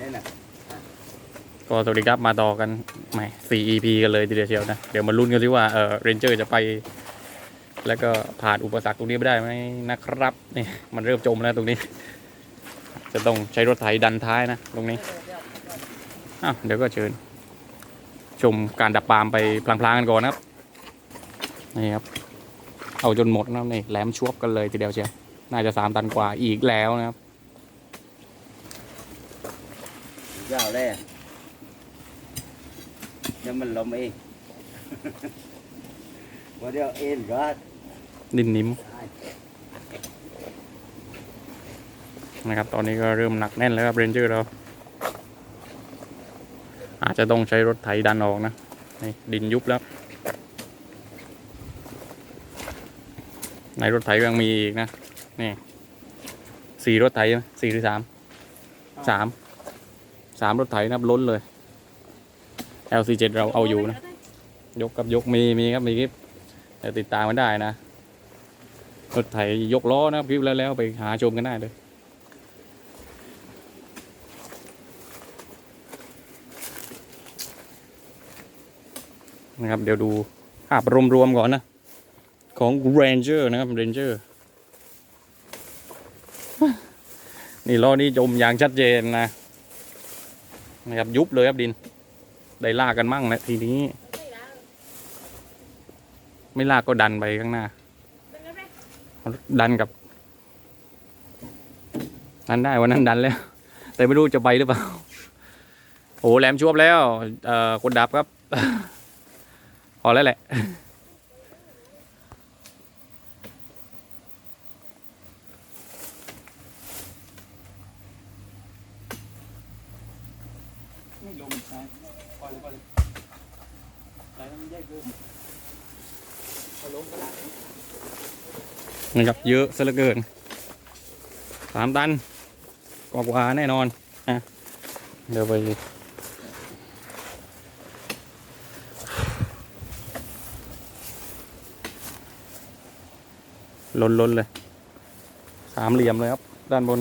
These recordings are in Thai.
นี่นะก็สวัสดีครับมาต่อกันใหม่ 4 EP กันเลยทีเดียวเชียวนะ เดี๋ยวมาลุ้นกันสิว่าเออเรนเจอร์จะไป แล้วก็ผ่านอุปสรรคตรงนี้ไปได้ไหมนะครับนี่มันเริ่มจมแล้วตรงนี้ จะต้องใช้รถไถดันท้ายนะ ตรงนี้อ้าวเดี๋ยวก็เชิญ ชมการดับปามไปพลางๆกันก่อนนะครับนี่ครับ เอาจนหมดนะนี่แหลมชวบกันเลยทีเดียวเชียวน่าจะสามตันกว่าอีกแล้วนะครับ ยาวเลยยังมันล้มเองว่าเดี๋ยวเอ็นก็ดินนิ่มนะครับ ตอนนี้ก็เริ่มหนักแน่นแล้วครับเรนเจอร์เรา อาจจะต้องใช้รถไถดันออกนะนี่ดินยุบแล้ว ในรถไถยังมีอีกนะ นี่สี่รถไถใช่ไหมสี่หรือสามสาม สามรถไถนะครับล้นเลย LC7 เราเอาอยู่นะ ยกกับยกมีมีครับมีคลิปเดี๋ยวติดตามมันได้นะรถไถยกล้อนะครับคลิปแล้วแล้วไปหาชมกันได้เลยนะครับ เดี๋ยวดูภาพรวมๆก่อนนะ ของ Ranger นะครับ Ranger นี่ล้อนี้จมอย่างชัดเจนนะ นะครับยุบเลยครับดิน ได้ลากกันมั่งนะทีนี้ ไม่ลากก็ดันไปข้างหน้า ดันกับดันได้วันนั้นดันแล้ว แต่ไม่รู้จะไปหรือเปล่าโอ้แหลมชวบแล้วเอ่อคนดับครับ พอแล้วแหละ ไม่ลมใช่ ปล่อยเลยปล่อยเลยใส่มันแยกเลยพอลงก็ได้นะครับเยอะซะเหลือเกินสามตันกว่ากว่าแน่นอนอะเดี๋ยวไปล้นล้นๆเลย สามเหลี่ยมเลยครับ ด้านบน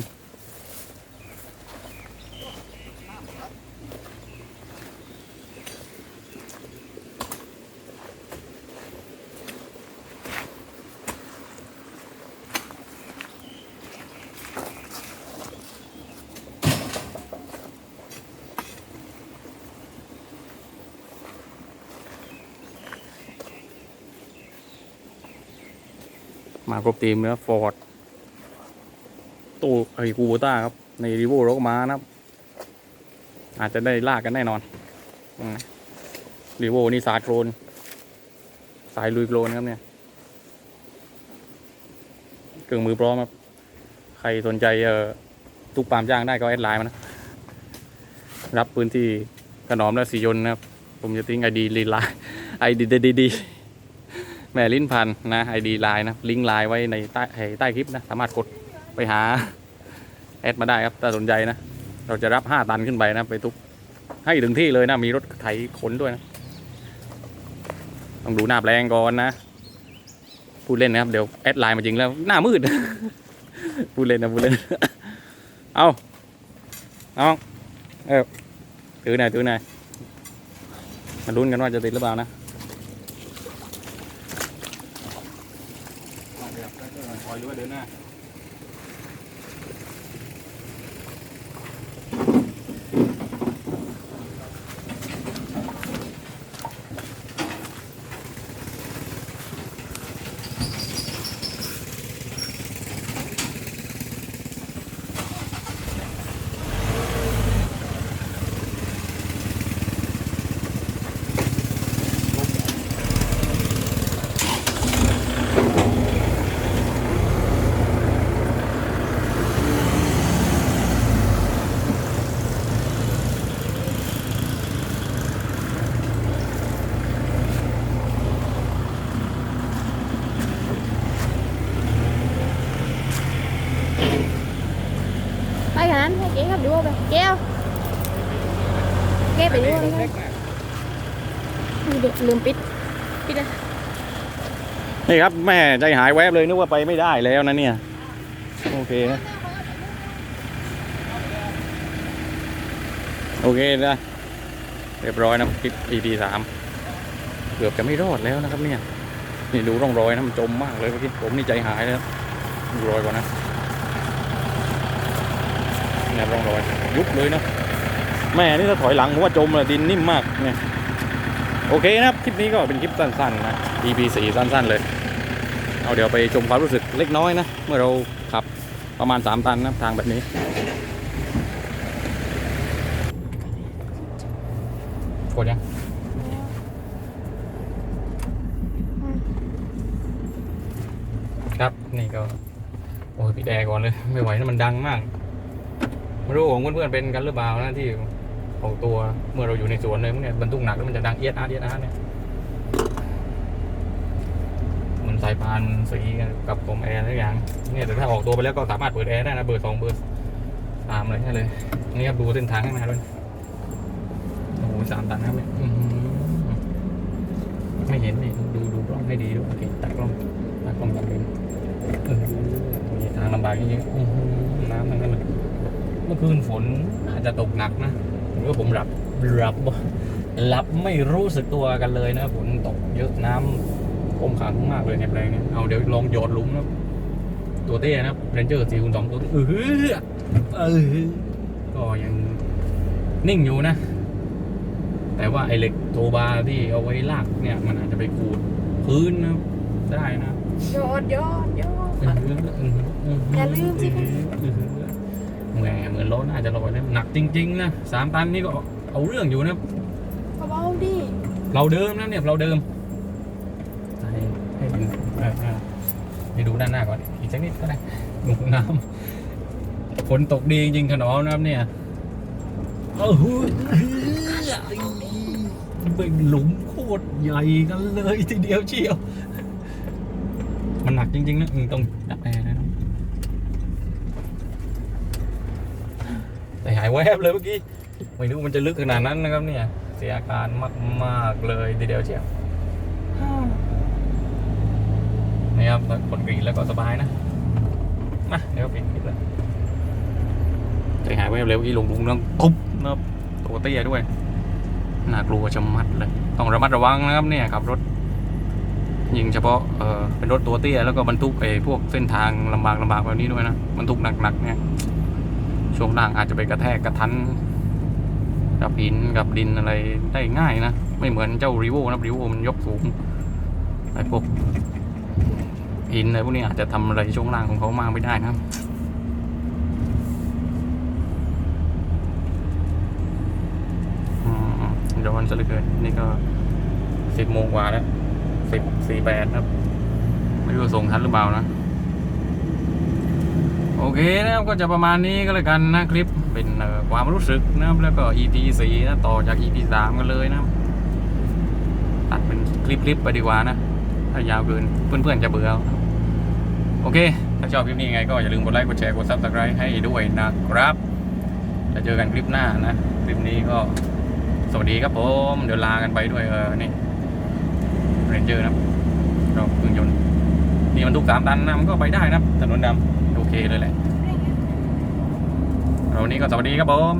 มาครบทีมเนื้อฟอร์ดตู้ไอคูโบต้าครับ ในรีโวรถมานะครับ อาจจะได้ลากกันแน่นอนรีโวนี่สายโครน สายลุยโครนครับเนี่ยเครื่องมือพร้อมครับ ใครสนใจเอ่อทุกปามย่างได้ก็แอดไลน์มานะ รับพื้นที่ขนอมและสียนนะครับ ผมจะทิ้งไอดีลีลน์ไอดีดีดี แม่ลิ้นพันนะไอดีไลน์นะลิงก์ไลน์ไว้ในใต้ใต้คลิปนะสามารถกดไปหาแอดมาได้ครับถ้าสนใจนะ เราจะรับ 5 ตันขึ้นไปนะ ไปทุกให้ถึงที่เลยนะ มีรถไถขนด้วยนะ ต้องดูหน้าแปลงก่อนนะ พูดเล่นนะครับ เดี๋ยวแอดไลน์มาจริงแล้ว หน้ามืด พูดเล่นนะพูดเล่น เอาเอาเออถือหน่อยถือหน่อยมาลุ้นกันว่าจะติดหรือเปล่านะ ค อยหรือว่าเดินหน้า ขนาดนั้นให้เก๊ครับดูว่าไปเก๊เอาเก๊ไปดูว่าไปครับเด็กลืมปิดปิดเลยนี่ครับแม่ใจหายแวบเลยนึกว่าไปไม่ได้แล้วนะเนี่ยโอเคนะโอเคนะเรียบร้อยนะคลิป EP สามเกือบจะไม่รอดแล้วนะครับเนี่ยนี่ดูร่องรอยนะมันจมมากเลยเมื่อกี้ผมนี่ใจหายเลยนะดูรอยก่อนนะเนี่ยร่องรอยยุบเลยเนาะแม่นี่ถ้าถอยหลังผมว่าจมเลยดินนิ่มมากเนี่ยโอเคนะครับคลิปนี้ก็เป็นคลิปสั้นๆนะ EP สี่สั้น ๆเลย เอาเดี๋ยวไปชมความรู้สึกเล็กน้อยนะ เมื่อเราขับประมาณ 3 ตันนะทางแบบนี้กดยังครับนี่ก็ โอ้ยพี่แดก่อนเลย ไม่ไหวนะมันดังมาก ไม่รู้ของเพื่อนๆเป็นกันหรือเปล่านะที่ของตัวเมื่อเราอยู่ในสวนเลยเนี่ยบรรทุกหนักแล้วมันจะดังเอียดอาร์เอียดอาร์เนี่ยมันสายพานมันสีกับกลมแอร์ทุกอย่างเนี่ยแต่ถ้าออกตัวไปแล้วก็สามารถเปิดแอร์ได้นะเบอร์สองเบอร์สามอะไรให้เลยนี่ครับดูเส้นทางข้างหน้าด้วยโอ้โหสามตันครับเนี่ยไม่เห็นนี่ดูดูกล้องให้ดีด้วยโอเคตัดกล้องตัดกล้องตัดเลนเออมีทางลำบากจริงๆน้ำทั้งนั้นเลย มื่อคืนฝนอาจจะตกหนักนะหรือว่าผมหลับหลับหลับไม่รู้สึกตัวกันเลยนะฝนตกเยอะน้ำท่วมขังมากเลยในแปลงเนี้เอาเดี๋ยวลองโยนหลุมนะตัวเต้นะครับเรนเจอร์สี่คูณสองตัวเออเออก็ยังนิ่งอยู่นะ แต่ว่าไอเหล็กโทบาร์ที่เอาไว้ลากเนี่ย มันอาจจะไปขูดพื้นนะได้นะยอดยอดยอดอย่าลืมสิคะ แหมเหมือนรถน่าจะลอยนะหนักจริงๆนะสามตันนี่ก็เอาเรื่องอยู่นะเบาๆดิเราเดิมนะเนี่ยเราเดิมให้ให้ดูเออเออให้ดูด้านหน้าก่อนอีกสักนิดก็ได้หนุน้ำฝนตกดีจริงๆขนอมนะครับเนี่ยโอ้โหเป็นหลุมโคตรใหญ่กันเลยทีเดียวเชียว มันหนักจริงๆนะอืมต้องดับแอร์นะแต่ หายแวบเลยเมื่อกี้ ไม่รู้มันจะลึกขนาดนั้นนะครับเนี่ย เสียอาการมากๆเลยทีเดียวเชียวนี่ครับกดกรีดแล้วก็สบายนะมาเดี๋ยวปิดคลิปเลยใจหายแวบเลยเมื่อกี้ลงลุงนั่งปุ๊บนะตัวเตี้ยด้วยน่ากลัวชะมัดเลย ต้องระมัดระวังนะครับเนี่ยขับรถยิงเฉพาะเออเป็นรถตัวเตี้ยแล้วก็บรรทุกไอ้พวกเส้นทางลำบากลำบากแบบนี้ด้วยนะบรรทุกหนักๆเนี่ย ช่วงล่างอาจจะไปกระแทกกระทันกับหินกับดินอะไรได้ง่ายนะ ไม่เหมือนเจ้ารีโวนะรีโวมันยกสูงไอ้พวกหินอะไรพวกนี้อาจจะทำอะไรช่วงล่างของเขามากไม่ได้นะร้อนซะเหลือเกินนี่ก็สิบโมงกว่าแล้วสิบสี่แปดครับ ไม่รู้ส่งทันหรือเปล่านะ โอเคนะครับก็จะประมาณนี้ก็แล้วกันนะคลิปเป็นความรู้สึกนะครับแล้วก็ EP สี่นะต่อจาก EP สามกันเลยนะตัดเป็นคลิปๆไปดีกว่านะ ถ้ายาวเกินเพื่อนๆจะเบื่อโอเค ถ้าชอบคลิปนี้ยังไงก็อย่าลืมกดไลค์กดแชร์กด Subscribe ให้ด้วยนะครับจะเจอกันคลิปหน้านะ คลิปนี้ก็สวัสดีครับผม เดี๋ยวลากันไปด้วยเออนี่เรนเจอร์นะรับเราเครื่องยนต์นี่มันทุกสามตันนะมันก็ไปได้นะถนนดำ เคเลยแหละวันนี้ก็สวัสดีครับผม